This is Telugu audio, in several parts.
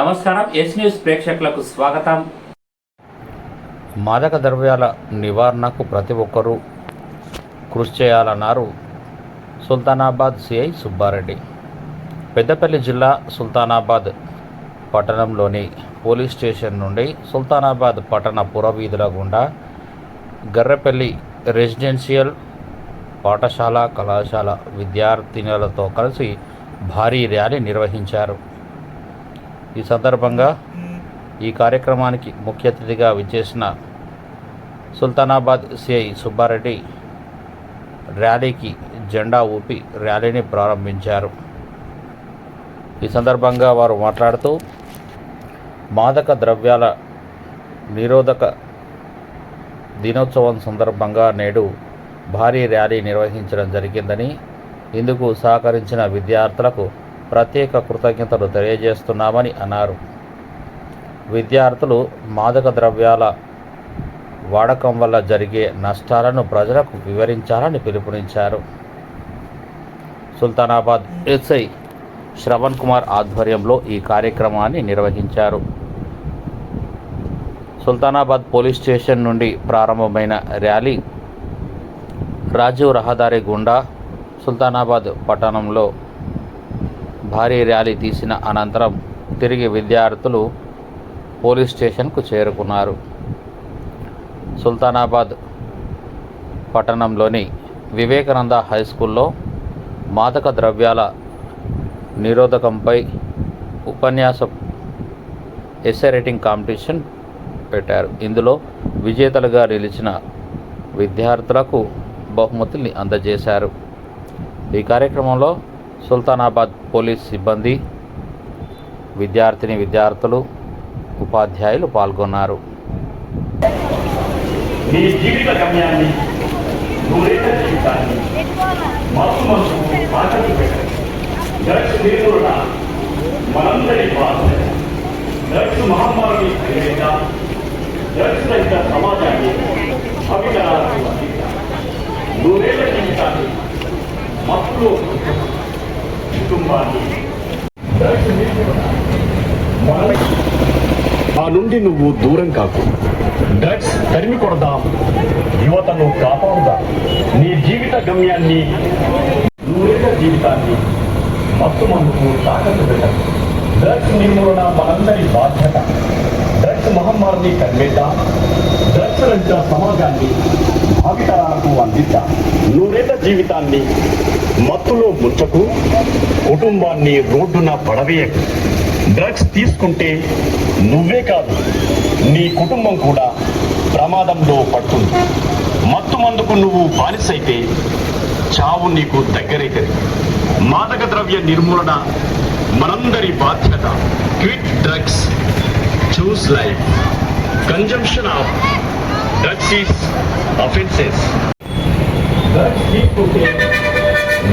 నమస్కారం ఎస్ న్యూస్ ప్రేక్షకులకు స్వాగతం. మాదక ద్రవ్యాల నివారణకు ప్రతి ఒక్కరూ కృషి చేయాలన్నారు సుల్తానాబాద్ సిఐ సుబ్బారెడ్డి. పెద్దపల్లి జిల్లా సుల్తానాబాద్ పట్టణంలోని పోలీస్ స్టేషన్ నుండి సుల్తానాబాద్ పట్టణ పురవీధుల గుండా గర్రపల్లి రెసిడెన్షియల్ పాఠశాల కళాశాల విద్యార్థినులతో కలిసి భారీ ర్యాలీ నిర్వహించారు. ఈ సందర్భంగా ఈ కార్యక్రమానికి ముఖ్య అతిథిగా విచ్చేసిన సుల్తానాబాద్ సిఐ సుబ్బారెడ్డి ర్యాలీకి జెండా ఊపి ర్యాలీని ప్రారంభించారు. ఈ సందర్భంగా వారు మాట్లాడుతూ మాదక ద్రవ్యాల నిరోధక దినోత్సవం సందర్భంగా నేడు భారీ ర్యాలీ నిర్వహించడం జరిగిందని ఇందుకు సహకరించిన విద్యార్థులకు ప్రత్యేక కృతజ్ఞతలు తెలియజేస్తున్నామని అన్నారు. విద్యార్థులు మాదక ద్రవ్యాల వాడకం వల్ల జరిగే నష్టాలను ప్రజలకు వివరించాలని పిలుపునిచ్చారు. సుల్తానాబాద్ ఎస్ఐ శ్రవణ్ కుమార్ ఆధ్వర్యంలో ఈ కార్యక్రమాన్ని నిర్వహించారు. సుల్తానాబాద్ పోలీస్ స్టేషన్ నుండి ప్రారంభమైన ర్యాలీ రాజీవ్ రహదారి గుండా సుల్తానాబాద్ పట్టణంలో భారీ ర్యాలీ తీసిన అనంతరం తిరిగి విద్యార్థులు పోలీస్ స్టేషన్కు చేరుకున్నారు. సుల్తానాబాద్ పట్టణంలోని వివేకానంద హై స్కూల్లో మాదక ద్రవ్యాల నిరోధకంపై ఉపన్యాసం ఎస్ఏ రైటింగ్ కాంపిటీషన్ పెట్టారు. ఇందులో విజేతలుగా నిలిచిన విద్యార్థులకు బహుమతుల్ని అందజేశారు. ఈ కార్యక్రమంలో సుల్తానాబాద్ పోలీస్ సిబ్బంది విద్యార్థిని విద్యార్థులు ఉపాధ్యాయులు పాల్గొన్నారు. నీ జీవిత గమ్యాన్ని జీవితాన్ని మనసు మనసు మనందరి మహమ్మారిని కలిగిన రహిత సమాజాన్ని అందించాలి నూరేళ్ళ జీవితాన్ని మత్తులో కుటుంబాన్ని డ్రగ్స్ నిర్మూలన మనకి ఆ నుండి నువ్వు దూరం కాకు. డ్రగ్స్ తరిమి కొడదాం. యువతను కాపాడుదాం. నీ జీవిత గమ్యాన్ని నూరేళ్ళ జీవితాన్ని మత్తు మందుకు తాకట్టు పెట్టదు డ్రగ్స్ నిర్మూలన మనందరి బాధ్యత. డ్రగ్స్ మహమ్మారిని కనిపెట్టాం డ్రగ్స్ రహిత సమాజాన్ని భావితరాలకు అందిద్ద. నూరేళ్ళ జీవితాన్ని మత్తులో ముంచకు కుటుంబాన్ని రోడ్డున పడవేయకు. డ్రగ్స్ తీసుకుంటే నువ్వే కాదు నీ కుటుంబం కూడా ప్రమాదంలో పడుతుంది. మత్తు మందుకు నువ్వు బానిసైతే చావు నీకు దగ్గరైతుంది. మాదక ద్రవ్య నిర్మూలన మనందరి బాధ్యత quit drugs. Choose life Consumption of drugs is offences drugs తీసుకుంటే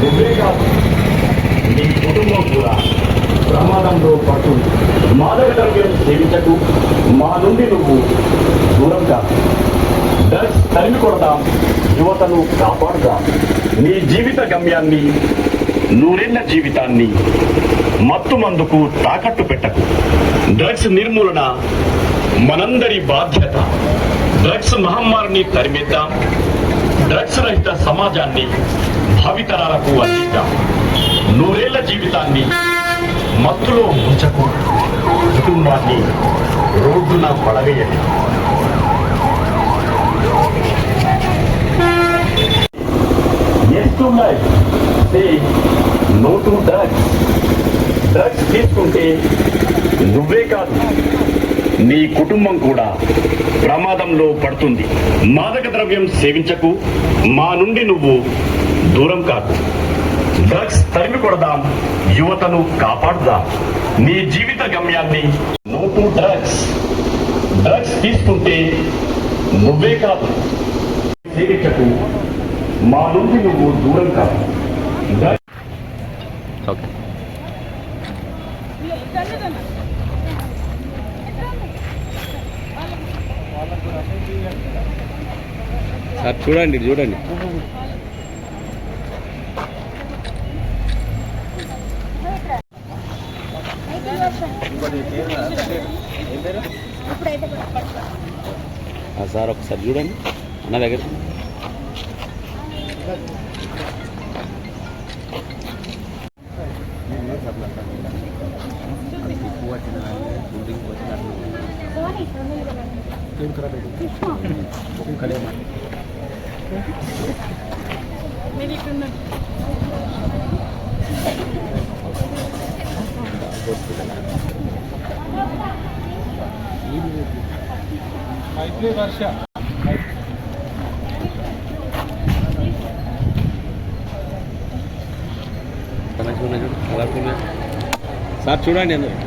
నువ్వే కుటుంబం కూడా ప్రమాదంలో పట్టు. మాదక ద్రవ్యం సేవించకు మా నుండి నువ్వు దూరం కాదు డ్రగ్స్ తరిమి కొడదాం. యువతను కాపాడుదాం. నీ జీవిత గమ్యాన్ని నూరెన్న జీవితాన్ని మత్తు మందుకు తాకట్టు పెట్టకు. డ్రగ్స్ నిర్మూలన మనందరి బాధ్యత. డ్రగ్స్ మహమ్మారిని తరిమిద్దాం. డ్రగ్స్ రహిత సమాజాన్ని భావితరాలకు అందిద్దాం. నూరేళ్ళ జీవితాన్ని మత్తులో ఉంచకు కుటుంబాన్ని రోడ్డున పడవేయండి Yes టు life. డ్రగ్స్ తీసుకుంటే నువ్వే కాదు నీ కుటుంబం కూడా ప్రమాదంలో పడుతుంది. మాదక ద్రవ్యం సేవించకు మా నుండి నువ్వు దూరం కాదు డ్రగ్స్ తరిమి కొడదాం యువతను కాపాడుదాం. నీ జీవిత గమ్యాన్ని నో టు డ్రగ్స్. డ్రగ్స్ తీసుకుంటే నువ్వే కాదు సేవించకు. మా నుండి నువ్వు దూరం కాదు ఓకే. సార్ చూడండి చూడండి. సార్ ఒకసారి చూడండి. అన్న దగ్గర. మంచిగా ఉన్నాయి చూడు కలర్ఫుల్ సార్ చూడండి అందరు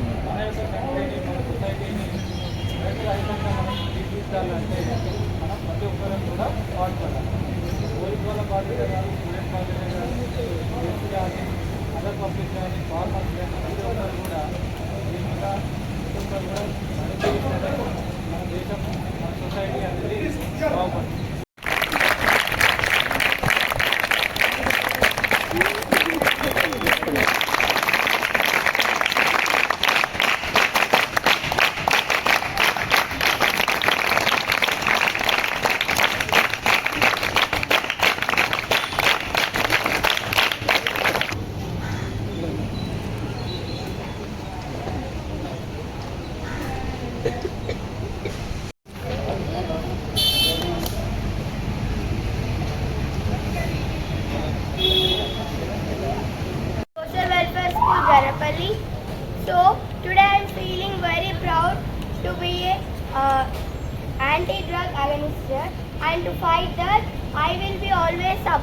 చేసి కంపెనీని సొసైటీని రైతుల ఐదంగా మనం తీర్చిదిద్దాలంటే మనం ప్రతి ఒక్కరం కూడా పాటుపడాలి పోలీస్ వాళ్ళ కానీ స్టూడెంట్ బాధ్యత కానీ ఎస్ కానీ అదర్ పబ్లిక్ కానీ ఫార్మర్స్ కానీ కూడా దీని మన దేశం మన సొసైటీ అనేది బాగుపడుతుంది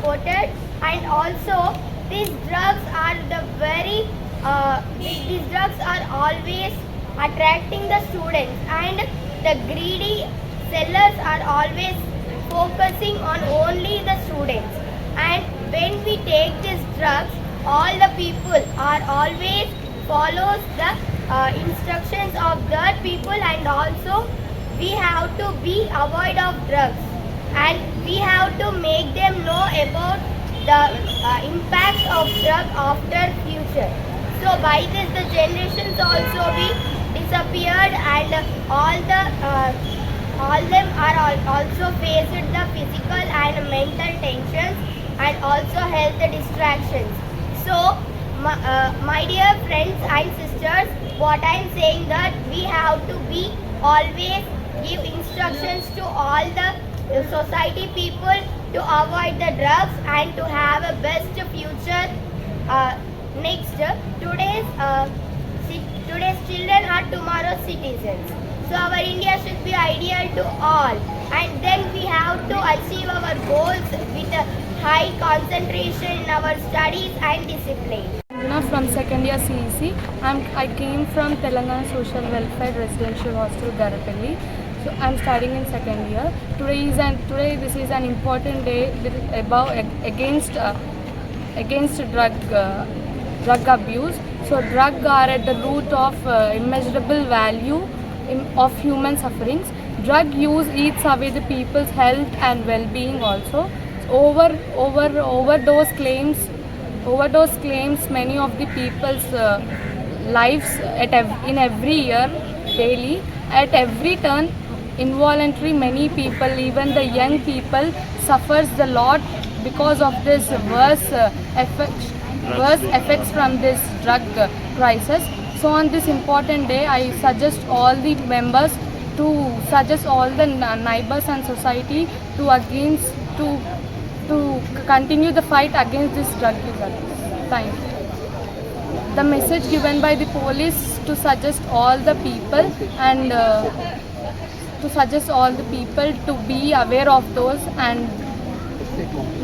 and also these drugs are the very uh, these these drugs are always attracting the students. And the greedy sellers are always focusing on only the students. And when we take these drugs all the people are always follows the uh, instructions of the people. And also we have to be avoid of drugs and we have to make them know about the uh, impacts of drug after future so by this the generations also be disappeared and all the uh, all them are al- also faced the physical and mental tensions and also health distractions. So, my, uh, my dear friends and sisters, what I am saying that we have to be always give instructions to all the society people to avoid the drugs and to have a best future. Uh, next, today's uh, today's children are tomorrow's citizens. So our India should be ideal to all. And then we have to achieve our goals with a high concentration in our studies and discipline. Anjana from second year CEC. I'm, I came from Telangana Social Welfare Residential Hostel Garapalli. So I'm studying in second year. Today is an today this is an important day about against uh, against drug uh, drug abuse. So drug are at the root of uh, immeasurable value of human sufferings. Drug use eats away the people's health and well-being also. Over over overdose claims overdose claims many of the people's uh, lives at ev- in every year daily at every turn involuntary many people even the young people suffers a lot because of this worse uh, effects worse effects from this drug crisis so on this important day i suggest all the members to suggest all the neighbors and society to against to to continue the fight against this drug user. Thank you. The message given by the police to suggest all the people and uh, to suggest all the people to be aware of those and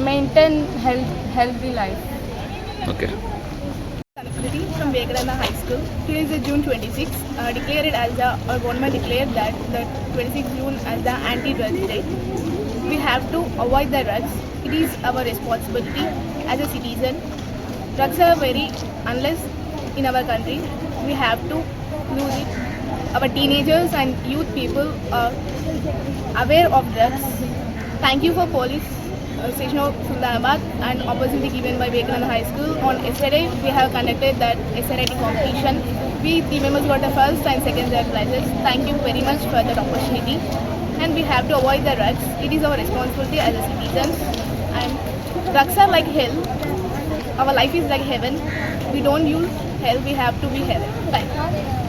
maintain health, healthy life. Okay. Kalpuriti from Vivekananda High School. Today is June 26, uh, declared as the, our government declared that the 26th June as the anti-drugs day. We have to avoid the drugs. It is our responsibility as a citizen. Drugs are very unless in our country. We have to lose it. Our teenagers and youth people are aware of drugs. Thank you for police uh, station of Sultanabad and opportunity given by Vivekananda High School. On yesterday, we have conducted that SRIT competition. We three members got the first and second third prizes. Thank you very much for that opportunity. And we have to avoid the drugs. It is our responsibility as a citizens. And drugs are like hell. Our life is like heaven. We don't use hell. We have to be heaven. You.